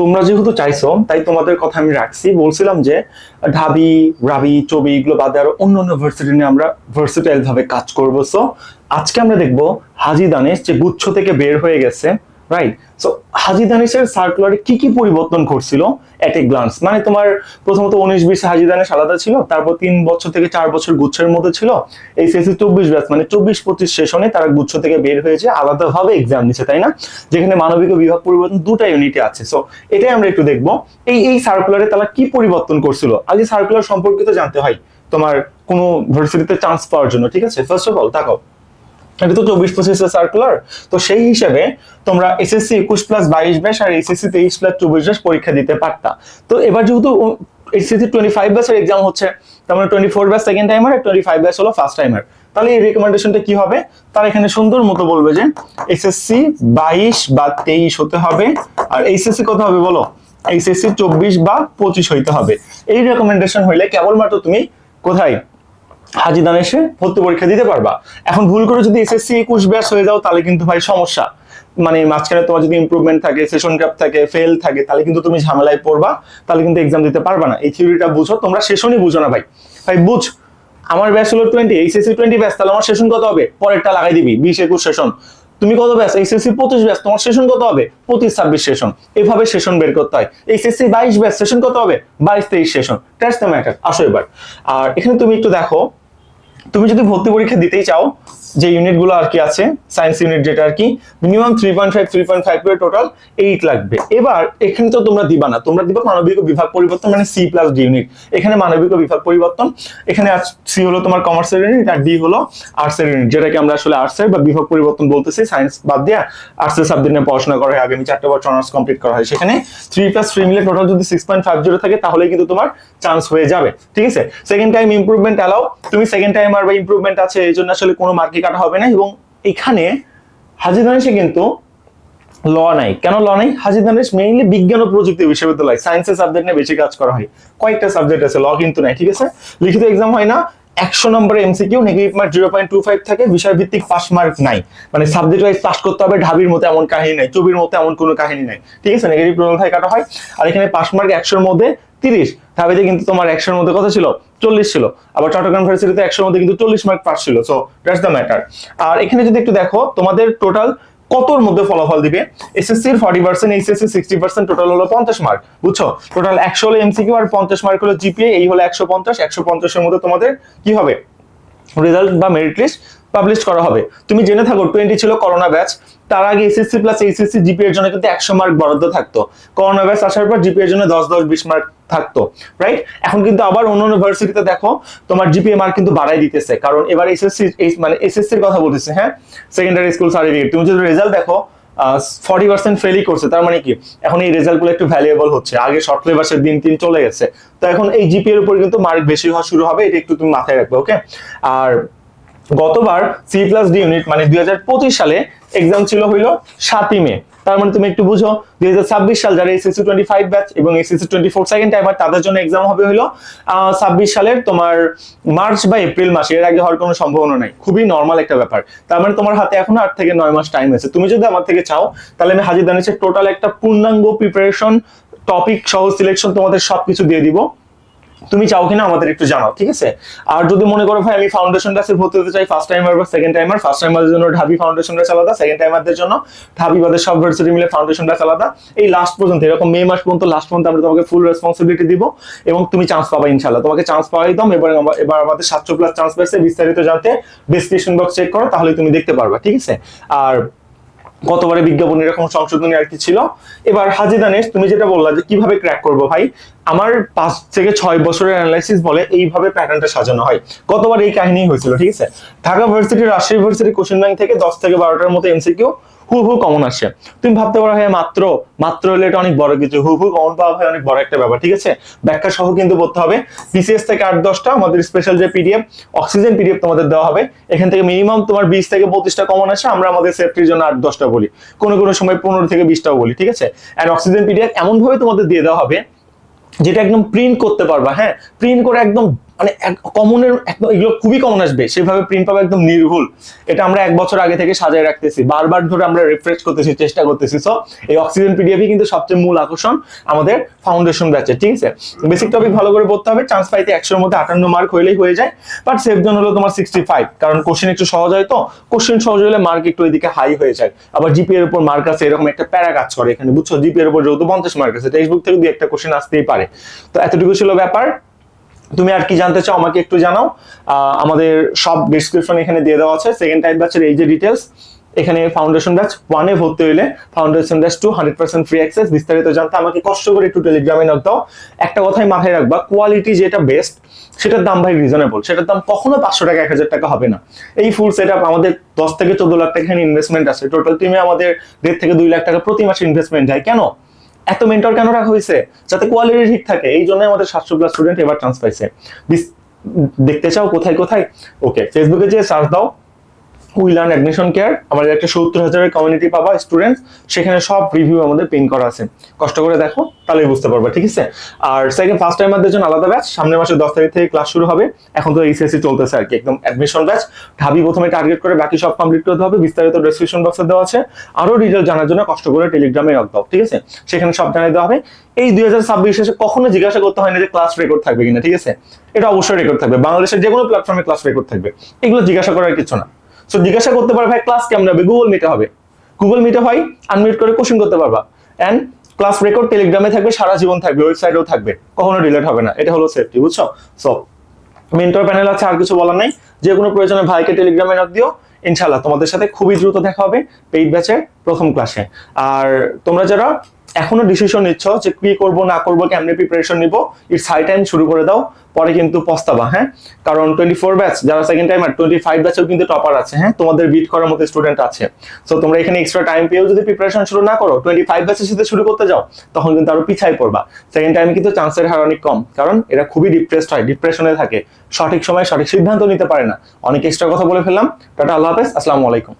তোমরা যেহেতু চাইছো, তাই তোমাদের কথা আমি রাখছি। বলছিলাম যে, ঢাবি, রাবি, চবি এগুলো বাদে আরও অন্য অন্য ভার্সিটি নিয়ে আমরা ভার্সিটাইল ভাবে কাজ করব। সো আজকে আমরা দেখব হাজি দানেশ যে গুচ্ছ থেকে বের হয়ে গেছে। রাইট সো হাজি দানেশের সার্কুলারে কি কি পরিবর্তন করছিল এট এ গ্লান্স মানে তোমার প্রথমত উনিশ বিশ হাজি দানেশ আলাদা ছিল, তারপর তিন বছর থেকে চার বছর গুচ্ছের মধ্যে ছিল। এই সিএসসি চব্বিশ ব্যাচ মানে চব্বিশ পঁচিশ সেশনে তারা গুচ্ছ থেকে বের হয়েছে, আলাদাভাবে এক্সাম নিচ্ছে তাই না? যেখানে মানবিক বিভাগ পরিবর্তন দুটা ইউনিটে আছে। সো এটাই আমরা একটু দেখব। এই এই সার্কুলারে তারা কি পরিবর্তন করছিল? আগে সার্কুলার সম্পর্কিত জানতে হয় তোমার কোনো ভার্সিটিতে চান্স পাওয়ার জন্য, ঠিক আছে? ফার্স্ট অফ অল তাকাও। এটা তো চব্বিশ পঁচিশের সার্কুলার তো সেই হিসেবে তোমরা এসএসসি একুশ প্লাস বাইশ ব্যাস আর এসএসসি তেইশ প্লাস চব্বিশ ব্যাস পরীক্ষা দিতে পারতা। তো এবার যেহেতু এসএসসি টোয়েন্টি ফাইভ ব্যাসের এক্সাম হচ্ছে, তার twenty four batch second timer আর টোয়েন্টি ফাইভ ব্যাস হলো ফার্স্ট টাইমার তাহলে এই রেকমেন্ডেশনটা কি হবে? তার এখানে সুন্দর মতো বলবে যে এসএসসি বাইশ বা তেইশ হতে হবে, আর এইচএসসি কত হবে বলো? এইচএসসি চব্বিশ বা পঁচিশ হইতে হবে। এই রেকমেন্ডেশন হইলে কেবলমাত্র তুমি কোথায় হাজি দানেশে ভর্তি পরীক্ষা দিতে পারবা। এখন ভুল করে যদি এসএসসি একুশ ব্যাস হয়ে যাও, তাহলে কিন্তু ভাই সমস্যা। মানে মাঝখানে তোমার যদি ইমপ্রুভমেন্ট থাকে সেশন ক্যাপ থাকে ফেল থাকে, তাহলে কিন্তু তুমি ঝামেলায় পড়বা, তাহলে কিন্তু এক্সাম দিতে পারবা না। এই থিওরিটা বুঝো, তোমরা সেশনই বুঝো না ভাই। ভাই, বুঝ, আমার ব্যাস হলো টোয়েন্টি এইচএসসি টোয়েন্টি ব্যাস তাহলে আমার সেশন কত হবে? পরেরটা লাগাই দিবি, বিশ একুশ সেশন তুমি কত ব্যাস এইচএসসি পঁচিশ ব্যাস তোমার সেশন কত হবে? পঁচিশ, ছাব্বিশ সেশন এভাবে সেশন বের করতে হয়। এইচএসসি বাইশ ব্যাস সেশন কত হবে? বাইশ, তেইশ সেশন দ্য ম্যাটার আসো এবার। আর এখানে তুমি একটু দেখো তুমি যদি ভর্তি পরীক্ষা দিতেই চাও, যে ইউনিটগুলো আর কি আছে সায়েন্স ইউনিট যেটা আর কি minimum three point five three point five করে টোটাল এইট লাগবে। এবার এখানে তো তোমরা দিবা না। তোমরা দিবা মানবিক বিভাগ পরিবর্তন মানে সি প্লাস ডি ইউনিট এখানে মানবিক বিভাগ পরিবর্তন। এখানে সি হলো তোমার কমার্সের ইউনিট আর ডি হলো আর্টসের ইউনিট যেটাকে আমরা আসলে আর্টসের বা বিভাগ পরিবর্তন বলতেছি সায়েন্স বাদ দিয়ে আর্টসের সাবজেক্ট নিয়ে পড়াশোনা করা হয়। আগামী চারটে বছর অনার্স কমপ্লিট করা হয়। সেখানে থ্রি প্লাস থ্রি মিলে টোটাল যদি সিক্স পয়েন্ট ফাইভ জিরো থাকে তাহলে কিন্তু তোমার চান্স হয়ে যাবে। ঠিক আছে? সেকেন্ড টাইম ইমপ্রুভমেন্ট অ্যালাও তুমি সেকেন্ড টাইম আর বা ইমপ্রুভমেন্ট আছে, এই জন্য আসলে কোনো মার্কে কাটা হবে না। এবং এখানে হাজির দানেশে কিন্তু ল নাই। কেন ল নাই? হাজির দানেশ মেইনলি বিজ্ঞান ও প্রযুক্তি বিশ্ববিদ্যালয় সায়েন্সের সাবজেক্ট নিয়ে বেশি কাজ করা হয়। কয়েকটা সাবজেক্ট আছে ল কিন্তু নাই, ঠিক আছে? লিখিত এক্সাম হয় না, একশো নম্বরে MCQ negative mark zero point two five থাকে বিষয় ভিত্তিক পাস মার্ক নাই। মানে সাবজেক্ট ওয়াইজ পাস করতে হবে, ঢাবির মতো এমন কাহিনী নাই চবির মতো এমন কোনো কাহিনী নাই। ঠিক আছে? নেগেটিভ টোটাল থেকে কাটা হয়। আর এখানে পাস মার্ক একশোর মধ্যে তিরিশ। ঢাবিতে কিন্তু তোমার একশোর মধ্যে কথা ছিল চল্লিশ ছিল। আবার চট্টগ্রাম ভার্সিটিতে একশোর মধ্যে কিন্তু চল্লিশ মার্ক পাস ছিল। সো দ্যাটস দ্য ম্যাটার আর এখানে যদি একটু দেখো, তোমাদের টোটাল কতর মধ্যে ফলাফল দিবে? এসএসসির forty percent HSC sixty percent total হলো পঞ্চাশ মার্ক বুঝছ? টোটাল একশো হলো এমসিকিউ আর পঞ্চাশ মার্ক হলো জিপিএ এই হলো একশো পঞ্চাশ, একশো পঞ্চাশের মধ্যে তোমাদের কি হবে? রেজাল্ট বা মেরিট লিস্ট পাবলিশ করা হবে। তুমি জেনে থাকো টোয়েন্টি ছিল করোনা ব্যাচ তার আগে এসএসসি প্লাস এইচএসসি জিপি এর জন্য কিন্তু একশো মার্ক বরাদ্দ থাকতো। করোনা ব্যাচ আসার পর জিপি এর জন্য দশ দশ, বিশ মার্ক থাকতো রাইট এখন কিন্তু আবার অন্য ইউনিভার্সিটিতে দেখো, তোমার জিপিএ মার্ক কিন্তু বাড়াই দিতেছে, কারণ এবার এসএসসি মানে এসএসসির কথা বলতেছে হ্যাঁ? সেকেন্ডারি স্কুল সার্টিফিকেট তুমি যদি রেজাল্ট দেখো ফর্টি পার্সেন্ট ফেলই করছে, তার মানে কি? এখন এই রেজাল্টগুলো একটু ভ্যালুয়েবল হচ্ছে, আগে শর্ট লেবাসের দিন তিন চলে গেছে। তো এখন এই জিপিএর উপর কিন্তু মার্ক বেশি হওয়া শুরু হবে, এটা একটু তুমি মাথায় রাখবে ওকে আর গতবার সি প্লাস ডি ইউনিট মানে দুই সালে এক্সাম ছিল হইল সাতই মে। তার মানে তুমি একটু বুঝো, দুই হাজার ছাব্বিশ সাল যারা এসএসসি টোয়েন্টি ফাইভ ব্যাচ এবং SSC twenty four second timer তাদের জন্য এক্সাম হবে হইল ছাব্বিশ সালের তোমার মার্চ বা এপ্রিল মাসে। এর আগে হওয়ার কোনো সম্ভাবনা নাই। খুবই নর্মাল একটা ব্যাপার। তার মানে তোমার হাতে এখনও আট থেকে নয় মাস টাইম আছে। তুমি যদি আমার থেকে চাও, তাহলে আমি হাজির দানিশের টোটাল একটা পূর্ণাঙ্গ প্রিপারেশন টপিক সহ সিলেকশন তোমাদের সবকিছু দিয়ে দিব। তুমি চাও কিনা আমাদের একটু জানাও, ঠিক আছে? আর যদি মনে করো ভাই আমি ফাউন্ডেশন ক্লাসে ভর্তি হতে চাই ফার্স্ট টাইমার বা সেকেন্ড টাইমার ফার্স্ট টাইমারদের জন্য ঢাবি ফাউন্ডেশন ক্লাস আলাদা সেকেন্ড টাইমারদের জন্য ঢাবি বাদের সব ভার্সিটি মিলে ফাউন্ডেশন ক্লাস আলাদা। এই লাস্ট পর্যন্ত, এরকম মে মাস পর্যন্ত লাস্ট পর্যন্ত আমরা তোমাকে ফুল রেসপন্সিবিলিটি দিব এবং তুমি চান্স পাবা ইনশাল্লাহ তোমাকে চান্স পাওয়াই দাম এবার এবার আমাদের সাতশো প্লাস চান্স পেয়েছে বিস্তারিত জানতে ডিসক্রিপশন বক্স চেক করো তাহলে তুমি দেখতে পারবা, ঠিক আছে? আর গতবারে বিজ্ঞাপন এরকম সংশোধনী আর কি ছিল। এবার হাজি দানেশ, তুমি যেটা বললা যে কীভাবে ক্র্যাক করব ভাই, আমার পাঁচ থেকে ছয় বছরের অ্যানালাইসিস বলে এইভাবে প্যাটার্নটা সাজানো হয়। গতবার এই কাহিনী হয়েছিল, ঠিক আছে? Dhaka varsity Rajshahi varsity question bank থেকে দশ থেকে বারোটার মতো এমসিকিউ হু হু কমন আসে। তুমি ভাবতে পারো হ্যাঁ মাত্র মাত্র হলে এটা অনেক বড় কিছু। হু হু কমন পাওয়া হয় অনেক বড় একটা ব্যাপার, ঠিক আছে? ব্যাখ্যা সহ কিন্তু বলতে হবে। বিসিএস থেকে আট, দশটা, আমাদের স্পেশাল যে পিডিএফ অক্সিজেন পিডিএফ তোমাদের দেওয়া হবে। এখান থেকে মিনিমাম তোমার বিশ থেকে পঁচিশটা কমন আসে, আমরা আমাদের সেফটির জন্য আট, দশটা বলি। কোনো কোনো সময় পনেরো থেকে বিশটাও বলি, ঠিক আছে? অ্যান্ড অক্সিজেন পিডিএফ এমনভাবে তোমাদের দিয়ে দেওয়া হবে, যেটা একদম প্রিন্ট করতে পারবা হ্যাঁ? প্রিন্ট করে একদম মানে কমনের একদম এগুলো খুবই কমন আসবে। সেভাবে প্রিন্ট পাবে একদম নির্ভুল। এটা আমরা এক বছর আগে থেকে সাজায় রাখতেছি। বারবার ধরে আমরা রিফ্রেশ করতেছি, চেষ্টা করতেছি। সো এই অক্সিজেন পিডিএফই কিন্তু সবচেয়ে মূল আকর্ষণ আমাদের ফাউন্ডেশন ব্যাচে ঠিক আছে? বেসিক টপিক ভালো করে পড়তে হবে। চান্স পাইতে একশোর মধ্যে আটান্ন মার্ক হইলেই হয়ে যায়। বাট সেফ জন হলো তোমার সিক্সটি ফাইভ কারণ কোশ্চেন একটু সহজ হয় তো। কোশ্চেন সহজ হলে মার্ক একটু ওইদিকে হাই হয়ে যায়। আবার জিপি এর উপর মার্ক আছে, এরকম একটা প্যারা কাজ করে এখানে। বুঝছ? জিপি এর উপর যেহেতু পঞ্চাশ মার্ক আছে টেক্সট বুক থেকে দুই একটা কোশ্চেন আসতেই পারে। তো এতটুকু ছিল ব্যাপার। তুমি আর কি জানতে চাও আমাকে একটু জানাও। আমাদের সব ডিসক্রিপশন এখানে দিয়ে দেওয়া আছে। সেকেন্ড টাইম ব্যাচের এই যে ডিটেলস এখানে ফাউন্ডেশন ব্যাচ ওয়ানে ভর্তি হইলে foundation batch two hundred percent free access বিস্তারিত জানতে আমাকে কষ্ট করে একটু টেলিগ্রামে নক দাও। একটা কথাই মাথায় রাখবা কোয়ালিটি যেটা বেস্ট সেটার দাম ভাই রিজনেবল সেটার দাম কখনো পাঁচশো টাকা, এক হাজার টাকা হবে না। এই ফুল সেট আপ আমাদের দশ থেকে চোদ্দ লাখ টাকা এখানে ইনভেস্টমেন্ট আছে। টোটাল টিমে আমাদের দেড় থেকে দুই লাখ টাকা প্রতি মাসে ইনভেস্টমেন্ট যায়। কেন? এত মেন্টর কেন রাখা হয়েছে? যাতে কোয়ালিটি ঠিক থাকে। এই জন্য আমাদের সাতশো প্লাস স্টুডেন্ট এবার চান্স পাইছে। দেখতে চাও কোথায় কোথায়? ওকে ফেসবুকে যে সার্চ দাও। উই লার্ন অ্যাডমিশন কেয়ার আমাদের একটা সত্তর হাজারের কমিউনিটি পাবা স্টুডেন্ট সেখানে সব রিভিউ আমাদের পিন করা আছে। কষ্ট করে দেখো, তাহলেই বুঝতে পারবে, ঠিক আছে? আর সেকেন্ড ফার্স্ট টাইমারদের জন্য আলাদা ব্যাচ সামনের মাসে দশ তারিখ থেকে ক্লাস শুরু হবে। এখন তো এইচএসসি চলতেছে আর কি, একদম অ্যাডমিশন ব্যাচ ঢাবি প্রথমে টার্গেট করে, বাকি সব কমপ্লিট করতে হবে। বিস্তারিত ডেসক্রিপশন বক্সে দেওয়া আছে। আরও ডিটেল জানার জন্য কষ্ট করে টেলিগ্রামে রাখ দাও ঠিক আছে? সেখানে সব জানিয়ে দেওয়া হবে। এই দুই হাজার ছাব্বিশ শেষে কখনো জিজ্ঞাসা করতে হয় না যে ক্লাস রেকর্ড থাকবে কিনা, ঠিক আছে? এটা অবশ্যই রেকর্ড থাকবে। বাংলাদেশের যে কোনো প্ল্যাটফর্মে ক্লাস রেকর্ড থাকবে। এগুলো জিজ্ঞাসা করার কিছু না। সো জিজ্ঞাসা করতে পারবে, ভাই ক্লাস কেমন হবে? গুগল মিটে হবে। গুগল মিটে হয় আনমিট করে কোশ্চেন করতে পারবা। অ্যান্ড ক্লাস রেকর্ড টেলিগ্রামে থাকবে, সারা জীবন থাকবে ওয়েবসাইটেও থাকবে। কখনো ডিলেট হবে না, এটা হলো সেফটি বুঝছ? সো মেন্টর প্যানেল আছে, আর কিছু বলার নাই। যে কোনো প্রয়োজনে ভাইকে টেলিগ্রামে নক দিও। ইনশাল্লাহ তোমাদের সাথে খুবই দ্রুত দেখা হবে পেইড ব্যাচের প্রথম ক্লাসে আর তোমরা যারা এখনও ডিসিশন নিচ্ছ যে কি করব, না করব, কেমনে প্রিপারেশন নিব ইটস হাই টাইম শুরু করে দাও। পরে কিন্তু পস্তাবা হ্যাঁ? কারণ টোয়েন্টি ফোর ব্যাচ যারা সেকেন্ড টাইম আর টোয়েন্টি ফাইভ ব্যাচেও কিন্তু টপার আছে হ্যাঁ? তোমাদের বিট করার মতো স্টুডেন্ট আছে। সো তোমরা এখানে এক্সট্রা টাইম পেয়েও যদি প্রিপারেশন শুরু না করো টোয়েন্টি ফাইভ ব্যাচের সাথে শুরু করতে যাও, তখন কিন্তু আরও পিছাই পড়বা। সেকেন্ড টাইম কিন্তু চান্সের হার অনেক কম, কারণ এরা খুবই ডিপ্রেসড হয় ডিপ্রেশনে থাকে। সঠিক সময়ে সঠিক সিদ্ধান্ত নিতে পারে না। অনেক এক্সট্রা কথা বলে ফেললাম। টাটা, আল্লাহ হাফেজ, আসসালামু আলাইকুম।